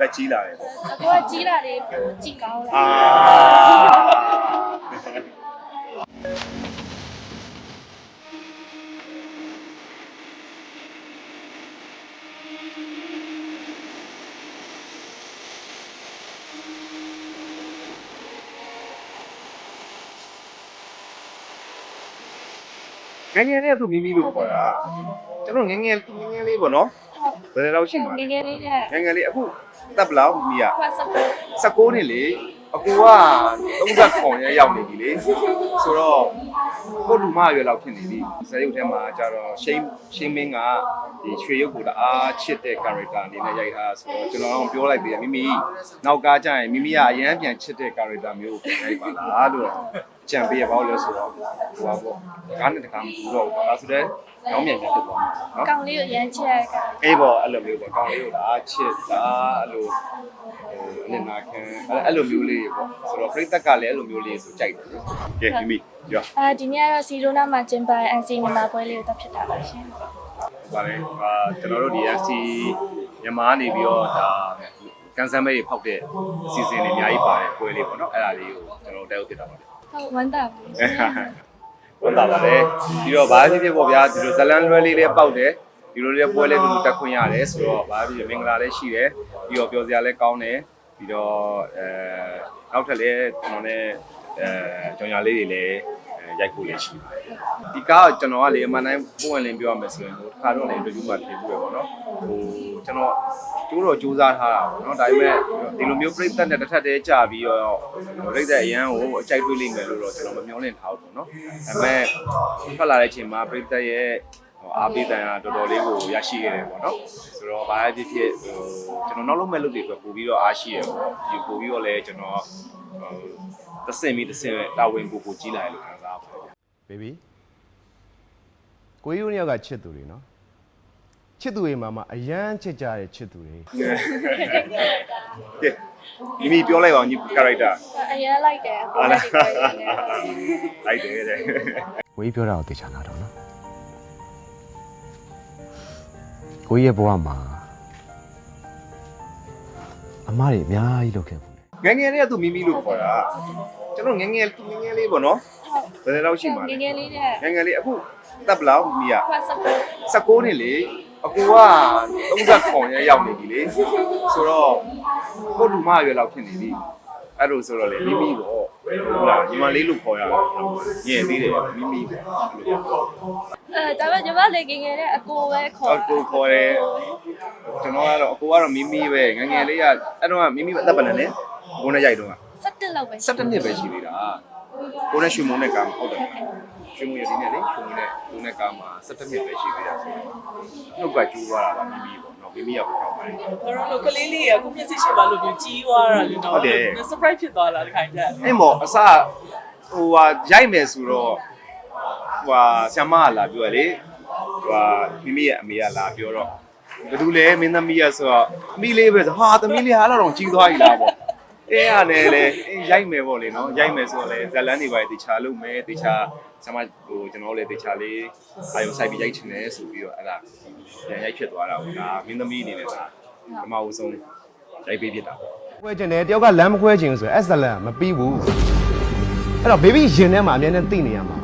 တက်ကြီးလာတယ်ပေါ့အကိုကကြီးလာတယ်ကြည်ကောင်းလာအာငယ်ငယ်လေးသူမိမိလို့ခေါ်တာကျွန်တော်ငယ်ငယ်ငယ်ငယ်လေးပေါ့နော် ဘယ်လောက်ရှိမှာငယ်ငယ်လေးနဲ့ငယ်ငယ်လေးအခုတက်ဘလောက်မိရခွတ်စပ်19နှစ်လေအကူက39ရက်ရောက်နေပြီလေဆိုတော့ကိုလူမရွယ်လောက်ဖြစ်နေပြီဇာတ်ရုပ်ထဲမှာကျတော့ရှိန်ရှိန်မင်းကဒီရွှေရုပ်ကိုတအားချစ်တဲ့ character အနေနဲ့ရိုက်ထားဆိုတော့ကျွန်တော်အောင်ပြောလိုက်ပြီမိမိနောက်ကားကျရင်မိမိကအရန်ပြန်ချစ်တဲ့ character မျိုးကိုရိုက်ပါလားလို့ ကြံပေးရပါလို့လဲဆိုတော့ဟိုပါပေါ့ကားနဲ့တကားမကူတော့ဘူးဒါဆိုတော့ညောင်းမြန်ပြန်ဖြစ်သွားမှာနော်ကောင်လေးကိုရမ်းချက်ကအေးပေါ့အဲ့လိုမျိုးပေါ့ကောင်းလေးကိုဒါချစ်တာအဲ့လိုဟိုအနစ်နာခံအဲ့အဲ့လိုမျိုးလေးပေါ့ဆိုတော့ပြိတ္တကလည်းအဲ့လိုမျိုးလေးဆိုကြိုက်တယ်ကဲမိမိပြောအာဒီနေ့ကတော့စီရိုနာမှာကျင်းပ NC မြန်မာပွဲလေးကိုတက်ဖြစ်တာပါရှင်ပါလေဟာကျွန်တော်တို့ဒီ FC မြန်မာနေပြီးတော့ဒါကန်ဆယ်မဲတွေဖောက်တဲ့အစီအစဉ်တွေအများကြီးပါတယ်ပွဲလေးပေါ့နော်အဲ့ဒါလေးကိုကျွန်တော်တက်ဥဖြစ်တာပါလေ ဟုတ်ဝမ်းသာပါဝန်တာပါလေပြီးတော့ဘာဖြစ်ဖြစ်ပေါ့ဗျာဒီလိုဇလန်လွဲလေးလေးပေါက်တယ်ဒီလိုလေးပွဲလေးကိုတက်ခွင့်ရတယ်ဆိုတော့ဘာဖြစ်ဖြစ်မင်္ဂလာလေးရှိတယ်ပြီးတော့ပြောစရာလေးကောင်းတယ်ပြီးတော့အဲနောက်ထပ်လည်းကျွန်တော်နဲ့အဲကြောင်ညာလေးတွေလည်းရိုက်ဖို့လည်းရှိပါတယ်ဒီကားကကျွန်တော်ကလေအမှန်တိုင်းပုံဝင်လင်းပြောရမယ်ဆိုရင်ဟိုတစ်ခါတော့လည်း interview မှာပြင်ပြရပါတော့ဟိုကျွန်တော် ကျိုးတော့စူးစမ်းထားတာပေါ့နော်ဒါပေမဲ့ဒီလိုမျိုးပြိသက်နဲ့တစ်ထပ်တည်းကြာပြီးတော့ပြိသက်အရန်ကိုအကြိုက်တွေးလိမ့်မယ်လို့တော့ကျွန်တော်မမျှော်လင့်ထားဘူးပေါ့နော်ဒါပေမဲ့ထွက်လာတဲ့အချိန်မှာပြိသက်ရဲ့ဟိုအားပေးတန်ကတော်တော်လေးကိုရရှိခဲ့တယ်ပေါ့နော်ဆိုတော့ဘာဖြစ်ဖြစ်ဟိုကျွန်တော်နောက်လုံးမဲ့လုပ်တွေပဲပို့ပြီးတော့အားရှိရပေါ့ဒီပို့ပြီးတော့လည်းကျွန်တော်ဟိုတစ်ဆင့်ပြီးတစ်ဆင့်တာဝန်ကိုကိုကြီးလာတယ်လို့ခံစားပါတယ်ဘေဘီကိုကြီးတို့နှစ်ယောက်ကချစ်သူတွေနော် ချစ်သူတွေမှာမှအရန်ချစ်ကြတဲ့ချစ်သူတွေကဲမိမိပြောလိုက်ပါဦးညီ character အရင်လိုက်တယ်အကိုလည်းဒီပွဲလေးနဲ့လိုက်တယ်တဲ့ကိုကြီးပြောတာကိုသိချာနာတော့နော်ကိုကြီးရဲ့ဘဝမှာအမားတွေအများကြီးလုပ်ခဲ့ဘူးလေငယ်ငယ်လေးကသူမိမိလို့ခေါ်တာကျွန်တော်ငယ်ငယ်သူငယ်ငယ်လေးပေါ့နော်ဘယ်လောက်ရှိမှာငလဲယ်ငယ်လေးနဲ့ငယ်ငယ်လေးအခုတက်ဘလောက်မိရခွတ်စပ်19နှစ်လေ အကူက39ရက်ရောက်နေပြီလေဆိုတော့ကိုလူမရွယ်လောက်ဖြစ်နေပြီအဲ့လိုဆိုတော့လေမိမိပေါ့ဟုတ်လားညီမလေးလို့ခေါ်ရတာညင်သေးတယ်မိမိပေါ့အဲဒါပေမဲ့ညီမလေးငယ်ငယ်နဲ့အကိုပဲခေါ်အကူခေါ်တယ်ကျွန်တော်ကတော့အကူကတော့မိမိပဲငယ်ငယ်လေးကအဲ့တော့မိမိပဲအသက်ပနဲ့နဲ့ကိုနဲ့ရိုက်တော့17လောက်ပဲ17နှစ်ပဲရှိသေးတာ ကိုနဲ့ရွှေမုံနဲ့ကားမဟုတ်တယ်ရွှေမုံရည်ဒီနဲ့လေရွှေမုံနဲ့ကိုနဲ့ကားမှာ17နှစ်ပဲရှိသေးတာဆိုတော့နှုတ်ကကျူးသွားတာပါမိမိပေါ့နော်မိမိရောက်တော့ပါတယ်ကျွန်တော်တို့ကလေးလေးကကိုမျက်စိရှိပါလို့ပြောကြီးသွားတာလေနော်ဟုတ်တယ် surprise ဖြစ်သွားတာဒီခိုင်တက်အဲ့မော်အစဟိုဟာရိုက်မယ်ဆိုတော့ဟိုဟာဆ iam မကလာပြောရလေဟိုဟာမိမိရဲ့အမေကလာပြောတော့ဘယ်သူလဲမင်းသမီးရဆိုတော့အမိလေးပဲဆိုဟာသမီးလေးဟာတော့ကြီးသွားပြီလားပေါ့ အေးရတယ်လေအေးရိုက်မယ်ပေါ့လေနော်ရိုက်မယ်ဆိုတော့လေဇလန်းတွေပါတေချာလုပ်မယ်တေချာဆ iam မဟိုကျွန်တော်တို့လည်းတေချာလေးအာယုံဆိုင်ပြီးရိုက်ချင်တယ်ဆိုပြီးတော့အဲ့ဒါပြန်ရိုက်ဖြစ်သွားတာပေါ့ဒါမင်းသမီးအနေနဲ့ဒါပထမဦးဆုံးရိုက်ပေးဖြစ်တာပေါ့ခွဲကျင်တယ်တယောက်ကလမ်းမခွဲကျင်ဘူးဆိုရင်အက်ဆလန်မပြီးဘူးအဲ့တော့ဘေဘီရင်ထဲမှာအများနဲ့သိနေရမှာ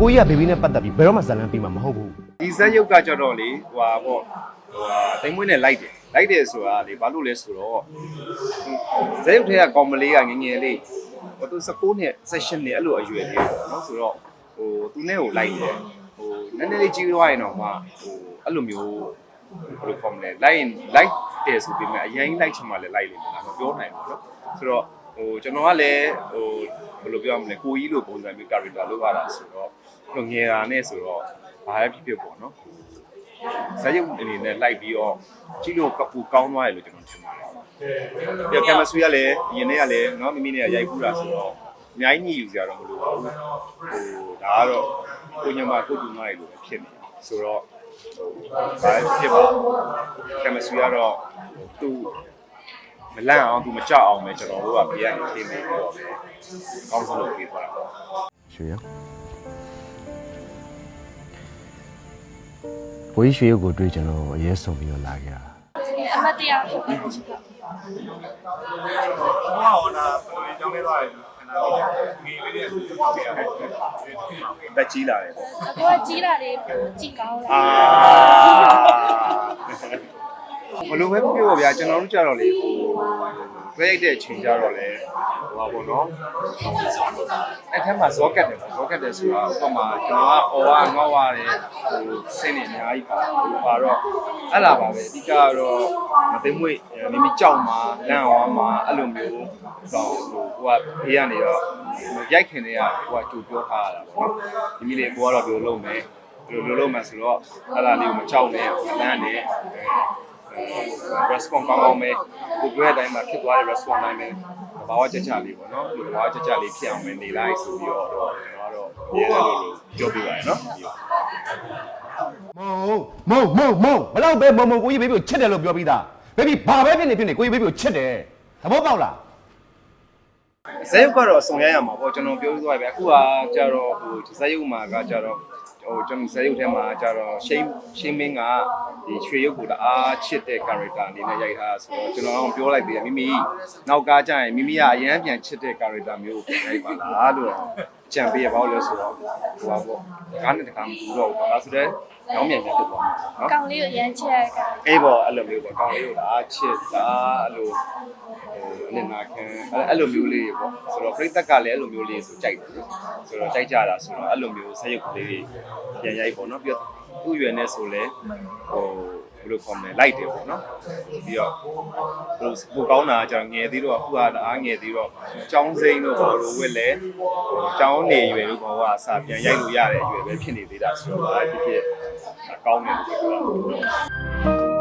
ကိုကြီးကဘေဘီနဲ့ပတ်သက်ပြီးဘယ်တော့မှဇလန်ပြီးမှာမဟုတ်ဘူးဒီဇက်ရုပ်ကကြတော့လေဟိုဟာပေါ့ဟိုဟာတိမ်မွေးနဲ့လိုက်တယ် လိုက်တယ်ဆိုတာလေဘာလို့လဲဆိုတော့ဇက်ရုပ်ထဲကကောင်မလေးကငယ်ငယ်လေးဟိုသူ16နှစ်16နှစ်အဲ့လိုအရွယ်လေးပေါ့နော်ဆိုတော့ဟိုသူနဲ့ကိုလိုက်တယ်ဟိုနည်းနည်းလေးကြီးသွားရင်တော့မှဟိုအဲ့လိုမျိုးဘယ်လိုခေါ်မလဲလိုက်ရင်လိုက်တယ်ဆိုပြီးမှအရင်လိုက်ချင်မှလည်းလိုက်လိမ့်မယ်လားမပြောနိုင်ဘူးเนาะဆိုတော့ဟိုကျွန်တော်ကလည်းဟိုဘယ်လိုပြောရမလဲကိုကြီးလိုပုံစံမျိုး character လုပ်ရတာဆိုတော့ဟိုငယ်တာနဲ့ဆိုတော့ဘာပဲဖြစ်ဖြစ်ပေါ့နော် ဇာတ်ရုပ်အနေနဲ့လိုက်ပြီးတော့ကြည့်လို့ကပူကောင်းသွားတယ်လို့ကျွန်တော်ထင်ပါတယ်။ပြီးတော့ကင်မဆွေကလည်းအရင်တည်းကလည်းเนาะမိမိနဲ့ရိုက်ဖူးတာဆိုတော့အများကြီးညှိယူစရာတော့မလိုပါဘူး။ဟိုဒါကတော့ကိုညမကိုတူမရလို့ပဲဖြစ်နေ။ဆိုတော့ဟိုဘာဖြစ်ပါကင်မဆွေကတော့သူမလန့်အောင်သူမကြောက်အောင်ပဲကျွန်တော်တို့ကပြရနေပြင်နေပြီးတော့ပဲကောင်းဆုံးလုပ်ပေးသွားတာပေါ့ ရွှေရ ကိုကြီးရွှေရုပ်ကိုတွေ့ကျွန်တော်အရေးဆုံးပြီးတော့လာခဲ့တာအမတ်တရားဖြစ်ပါတယ်ရှင်ဟောတာဘယ်လိုကြောင်းလဲသွားတယ်ငေးလေးတွေဟုတ်ကဲ့တက်ကြီးလာတယ်ပေါ့အကိုကကြီးလာတယ်ကြည်ကောင်းလာအာဘလို့ပဲပြောပါဗျာကျွန်တော်တို့ကြတော့လေဟို ပြိတ်တဲ့အချိန်ကြတော့လေဟိုပါဘောနော်အဲ့ထက်မှာဇောကတ်တယ်ပေါ့ဇောကတ်တယ်ဆိုတာဥပမာကျွန်တော်ကအော်ဝါငေါ့ဝါတယ်ဟိုစင်းနေအများကြီးပါဟိုပါတော့အဲ့လာပါပဲအဓိကကတော့မသိမွေမိမိကြောက်မှာလန့်အောင်မှာအဲ့လိုမျိုးတော့ဟိုကိုကဘေးကနေတော့ရိုက်ခင်တွေကကိုကကြိုပြောထားရတာပေါ့နော်မိမိလေးကိုကတော့ပြောလို့မယ်ဒီလိုလိုလုပ်မှဆိုတော့အဲ့ဒါလေးကိုမကြောက်နဲ့အလန်းနဲ့ အဲ response ကောင်းကောင်းပဲကိုပြောတဲ့အတိုင်းမှာဖြစ်သွားတဲ့ response တိုင်းပဲဘာဝကြကြလေးပေါ့နော်ဒီဘာဝကြကြလေးဖြစ်အောင်ပဲနေလိုက်ဆိုပြီးတော့ကျွန်တော်ကတော့အရေးလိုလိုပြောပြပါရနော်မုံမုံမုံမုံဘလောက်ပဲမုံမုံကိုကြီးဘေဘီကိုချစ်တယ်လို့ပြောပြီးသားဘေဘီဘာပဲဖြစ်နေဖြစ်နေကိုကြီးဘေဘီကိုချစ်တယ်သဘောပေါက်လားဇက်ရုပ်ကတော့စုံရရမှာပေါ့ကျွန်တော်ပြောသွားပြီအခုကကြတော့ဟိုဇက်ရုပ်မှာကကြတော့ ဟိုကျွန်တော်ဇက်ရုပ်ထဲမှာကြတော့ရှိန်ရှိန်မင်းကဒီရွှေရုပ်ကိုတအားချစ်တဲ့ character အနေနဲ့ရိုက်ထားဆိုတော့ကျွန်တော်အောင်ပြောလိုက်သေးတယ်မိမိနောက်ကားကြရင်မိမိကအရန်ပြန်ချစ်တဲ့ character မျိုးကိုရိုက်ပါလားလို့ကြံပေးရပါလို့လဲဆိုတော့ဟိုပါပေါ့ကားနဲ့တကားမတူတော့ဘူးပေါ့ဒါဆိုတော့နောက်မြန်ပြန်ဖြစ်သွားမှာနော်ကောင်းလေးကိုရမ်းချစ်ရကအေးပေါ့အဲ့လိုမျိုးပေါ့ကောင်းလေးကိုဒါချစ်တာအဲ့လို ဟိုအလင်နာခံအဲ့အဲ့လိုမျိုးလေးပေါ့ဆိုတော့ပြိတ္တကလည်းအဲ့လိုမျိုးလေးဆိုကြိုက်တယ်ဆိုတော့ကြိုက်ကြတာဆိုတော့အဲ့လိုမျိုးဆက်ရုပ်ကလေးတွေပြန်ရိုက်ပေါ့နော်ပြီးတော့သူ့ရွယ်နဲ့ဆိုလဲဟိုဘယ်လိုခေါ်မလဲလိုက်တယ်ပေါ့နော်ပြီးတော့ဘယ်လိုပိုကောင်းတာကျွန်တော်ငယ်သေးတော့အခုကအားငယ်သေးတော့ចောင်းစိမ့်တို့ဘာလို့ဝက်လဲចောင်းနေရွယ်တို့ဘောကစာပြန်ရိုက်လို့ရတဲ့အရွယ်ပဲဖြစ်နေသေးတာဆိုတော့ဒါဖြစ်ဖြစ်ကောင်းတယ်လို့ပြောတာ